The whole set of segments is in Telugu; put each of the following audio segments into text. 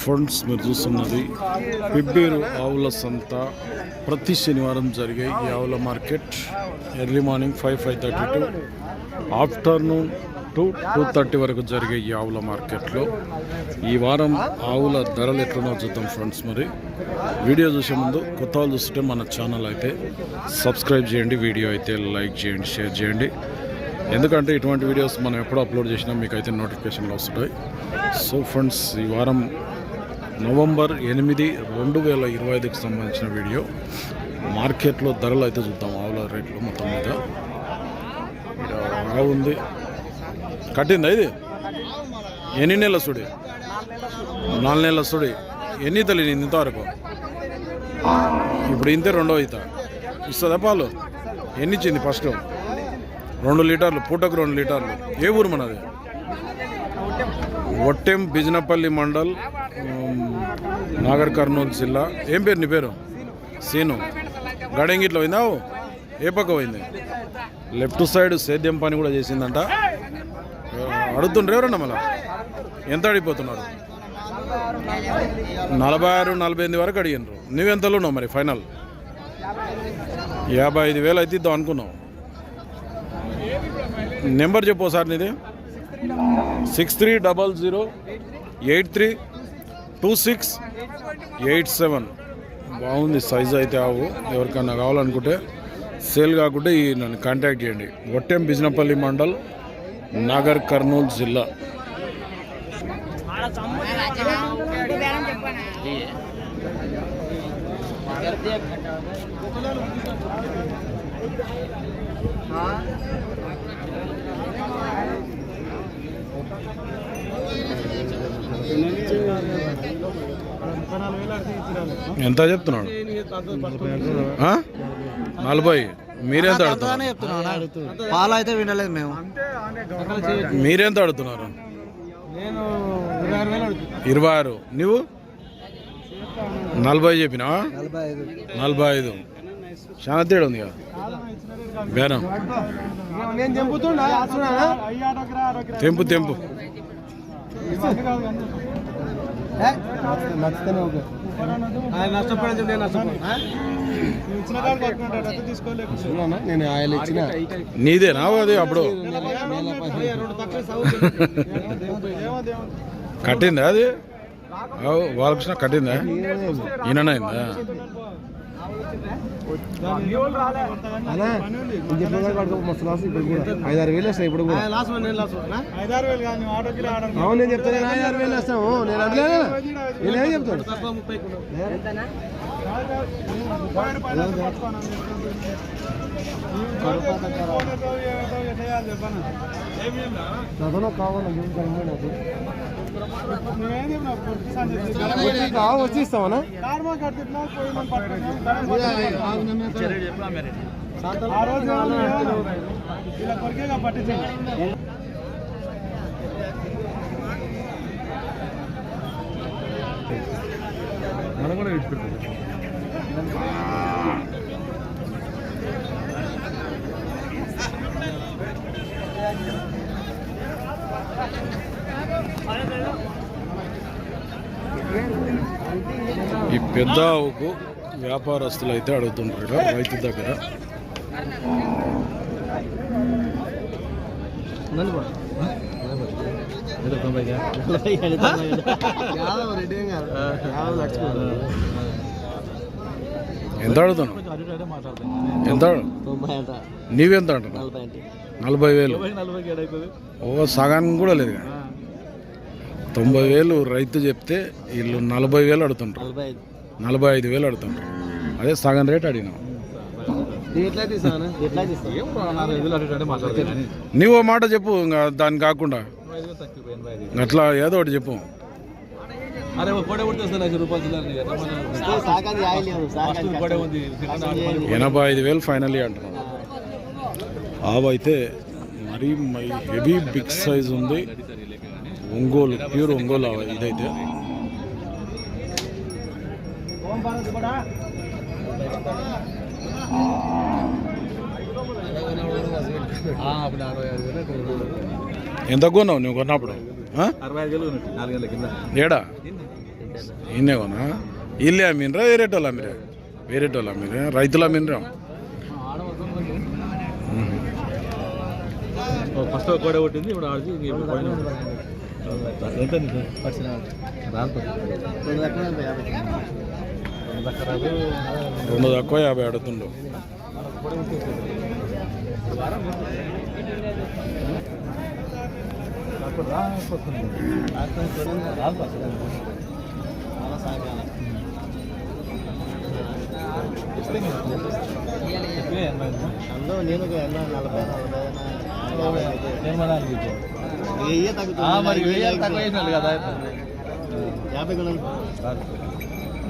ఫ్రెండ్స్ మీరు చూస్తున్నది. పిబ్బేరు ఆవుల సంత. ప్రతి శనివారం జరిగే ఈ ఆవుల market. Early morning five five thirty to afternoon to two thirty వరకు జరిగే ఈ ఆవుల మార్కెట్లో. ఈ వారం ఆవుల ధరలు ఎట్లనో చూద్దాం ఫ్రెండ్స్ మరి. వీడియో చూసే ముందు కొత్త వాళ్ళు చూస్తుంటే మన ఛానల్ అయితే సబ్స్క్రైబ్ చేయండి వీడియో అయితే లైక్ చేయండి షేర్ చేయండి. ఎందుకంటే ఇటువంటి వీడియోస్ మనం ఎప్పుడు అప్లోడ్ చేసినా మీకు అయితే నోటిఫికేషన్లు వస్తుంటాయి సో ఫ్రెండ్స్ ఈ వారం నవంబర్ ఎనిమిది రెండు వేల ఇరవై ఐదుకి సంబంధించిన వీడియో. మార్కెట్లో ధరలు అయితే చూద్దాం ఆవుల రేట్లు మొత్తం మీద. ఇక్కడ ఆవు ఉంది. కట్టిందా ఇది? ఎన్ని నెలల సుడి? నాలుగు నెలల సుడి. ఎన్ని తల్లి ఇంతవరకు? ఇప్పుడు ఇంతే రెండో అవుతా ఇస్తుందా పాలు? ఎన్ని ఇచ్చింది ఫస్ట్? రెండు లీటర్లు పూటకు రెండు లీటర్లు. ఏ ఊరు మనది? ఒట్టెం బిజినపల్లి మండల్ నాగర్ కర్నూలు జిల్లా. ఏం పేరు నీ పేరు? సీను. గడంగిట్లో పోయిందావు ఏ పక్క పోయింది? లెఫ్ట్ సైడ్ సేద్యం పని కూడా చేసిందంట. అడుగుతుండ్రు ఎవరన్నా మళ్ళా? ఎంత అడిగిపోతున్నారు? నలభై ఆరు నలభై ఎనిమిది వరకు అడిగినారు నువ్వెంతలో ఉన్నావు మరి? ఫైనల్? యాభై ఐదు వేలు అయితే ఇద్దాం అనుకున్నావు. నెంబర్ చెప్పు సార్ నీది. Six three double zero eight three two six eight seven బాగుంది సైజ్ అయితే ఆవు. ఎవరికన్నా కావాలనుకుంటే సేల్ కాకుంటే ఈ నన్ను కాంటాక్ట్ చేయండి. ఒట్టెం బిజినపల్లి మండల్ నాగర్ కర్నూలు జిల్లా. ఎంత చెప్తున్నాడు? నలభై. మీరెంత అడుగుతున్నారు పాలు అయితే వినలేదు మేము. మీరెంత అడుగుతున్నారు నేను ఇరవై ఆరు నువ్వు? నలభై ఐదు. నలభై ఐదు. చాలా తేడా ఉంది కదా. బేరం. తెంపు తెంపు. నచ్చితేనే ఓకే. నేను ఆయన ఇచ్చిన. నీదేనా అది అప్పుడు? కట్టిందా అది? అవు, బాలకృష్ణ కట్టిందా? ఈయనైందా అన్నా ఇది ఎప్పుడు వరకు పడుకో మస్తు లాస్ ఇప్పుడు కూడా. ఐదు ఆరు వేలు వస్తాయి ఇప్పుడు కూడా. అవును నేను చెప్తాను నేను ఐదు ఆరు వేలు వస్తాము నేను అడలేనా నేనేం చెప్తాను? నాతో కావాలి నాకు వచ్చి ఇస్తామన్నా మనం కూడా విడిచిపెట్టాం ఈ పెద్ద ఆవుకు వ్యాపారస్తులు అయితే అడుగుతుంటారు రైతు దగ్గర. ఎంత అడుగుతున్నావు? ఎంత నీవెంత అంటున్నావు? నలభై వేలు. ఓ సగానికి కూడా లేదు కదా. తొంభై వేలు రైతు చెప్తే వీళ్ళు నలభై వేలు అడుగుతుంటారు నలభై ఐదు వేలు అడుగుతుంటారు అదే సగం రేట్ అడిగినావు ఎట్లా తీసాను ఎట్లా నీవు ఓ మాట చెప్పు ఇంకా దాన్ని కాకుండా. అట్లా ఏదో ఒకటి చెప్పు. ఎనభై ఐదు వేలు ఫైనల్లీ అంటున్నాడు. ఆవు అయితే మరీ హెవీ బిగ్ సైజ్ ఉంది. ఒంగోలు ప్యూర్ ఒంగోలు ఆవు ఇదైతే అప్పుడు అరవై ఐదు వేలు ఎంత కొన్నావు నువ్వు కొన్నప్పుడు ఆ? అరవై ఐదు వేలు ఉన్నట్టు నాలుగు గంటల కింద ఏడా ఈయనే కొనా ఇల్లే అమ్మినరా వేరేటోళ్ళు అమ్మిరా వేరేటోళ్ళు అమ్మిరా రైతులు అమ్మినరా ఫస్ట్ ఒక కోడ కొట్టింది ఇప్పుడు ఆడిచి ఇప్పుడు పైన ఎంత రెండు తక్కువ యాభై అడుగుతుండవు అందులో నేను ఒక ఎన్నో నలభై నలభై మరి తక్కువ కదా. కొనాలి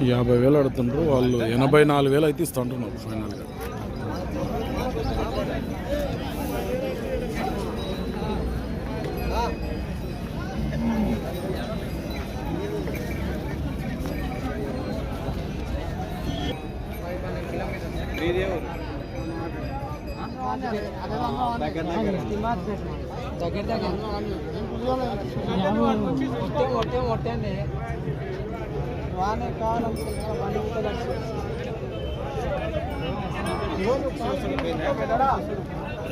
యాభై వేలు అడుగుతుండ్రు వాళ్ళు ఎనభై నాలుగు వేలు అయితే ఇస్తుంటున్నారు ఫైనల్గా.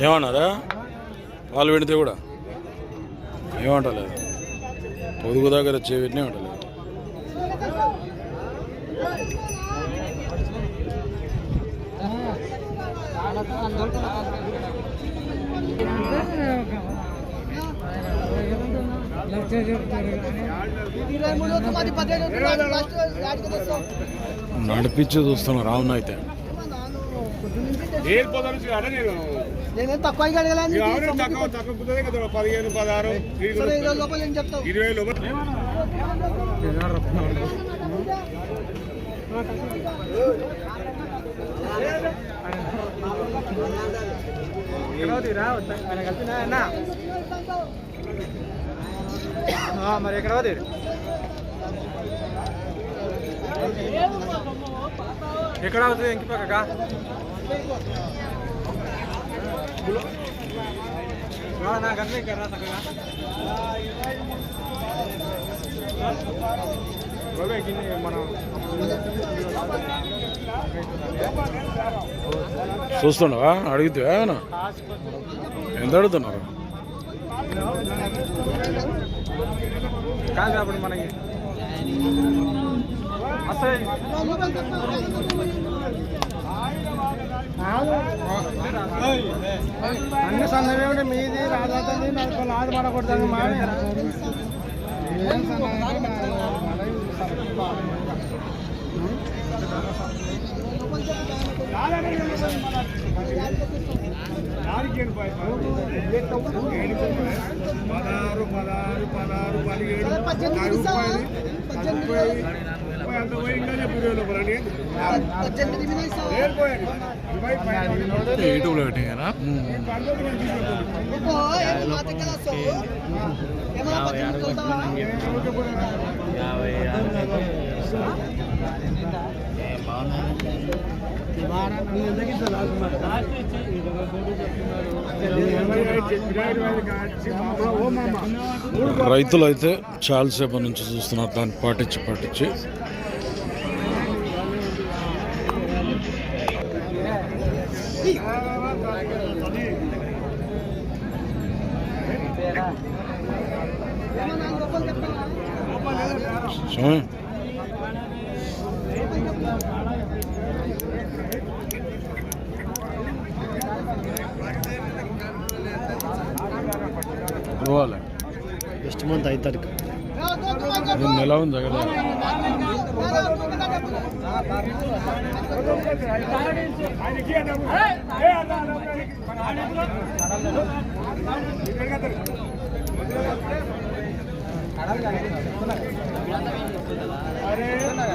ఏమన్నారా? వాళ్ళు పెడితే కూడా. ఏమంటలేదు. పొదుగు దగ్గర చేపెట్టినే అంటలేదు నడిపించి చూస్తున్నారు అవును అయితే. నేనేం? తక్కువ పదిహేను పదహారు ఇరవై లోపల మరి ఎక్కడ పోతే ఎక్కడ అవుతుంది ఇంకి పక్కగా నాకు అర్థం ఇక్కడ రా చక్కగా మనం చూస్తుండవా అడిగితే ఏమన్నా ఎంత అడుగుతున్నారు కాదు అప్పుడు మనకి. అసలు. అన్ని సన్నవే ఉంటే మీది రాజాతంది నాకు లాది పడకూడదు మా పదహారు పదహారు పదహారు పదిహేడు ముప్పై అంత పోయి ఇంకా చెప్పు లోపల యూట్యూబ్లో పంతొమ్మిది రైతులు అయితే చాలాసేపు నుంచి చూస్తున్నారు దాన్ని పాటించి పాటించి. సమయం పోవాలి. నెక్స్ట్ మంత్ ఐదు తారీఖు. రెండు నెల ఉంది కదా. అరే.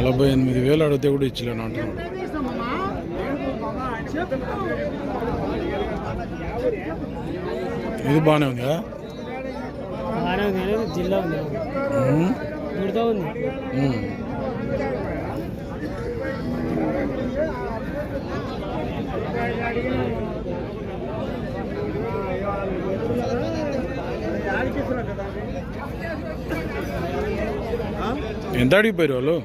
నలభై ఎనిమిది వేలు అడిగితే కూడా ఇచ్చలేను అంటున్నాడు. ఇది బాగానే ఉంది? జిల్లా ఉంది. ఎంత అడిగిపోయారు వాళ్ళు?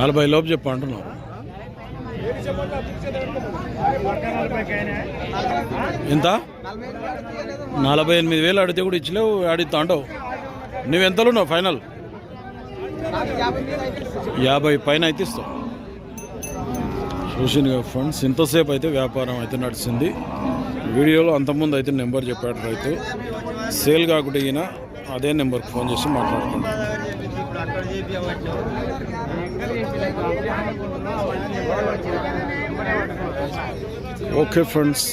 నలభై లోపు చెప్పు అంటున్నావు ఎంత? నలభై ఎనిమిది వేలు అడిగితే కూడా ఇచ్చలేవు అడుగుతా అంటావు. నువ్వు ఎంతలో ఉన్నావు ఫైనల్? యాభై పైన అయితే ఇస్తావు చూసిన ఫ్రెండ్స్ ఇంతసేపు అయితే వ్యాపారం అయితే నడిచింది. వీడియోలో అంతకుముందు అయితే నెంబర్ చెప్పాడు రైతు. సేల్ కాకుండా ఈయన అదే నెంబర్కి ఫోన్ చేసి మాట్లాడుకుంటాం ఓకే ఫ్రెండ్స్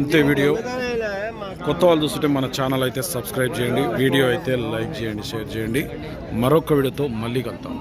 ఇంతే వీడియో. కొత్త వాళ్ళు చూస్తుంటే మన ఛానల్ అయితే సబ్స్క్రైబ్ చేయండి వీడియో అయితే లైక్ చేయండి షేర్ చేయండి. మరొక వీడియోతో మళ్ళీ కలుద్దాం.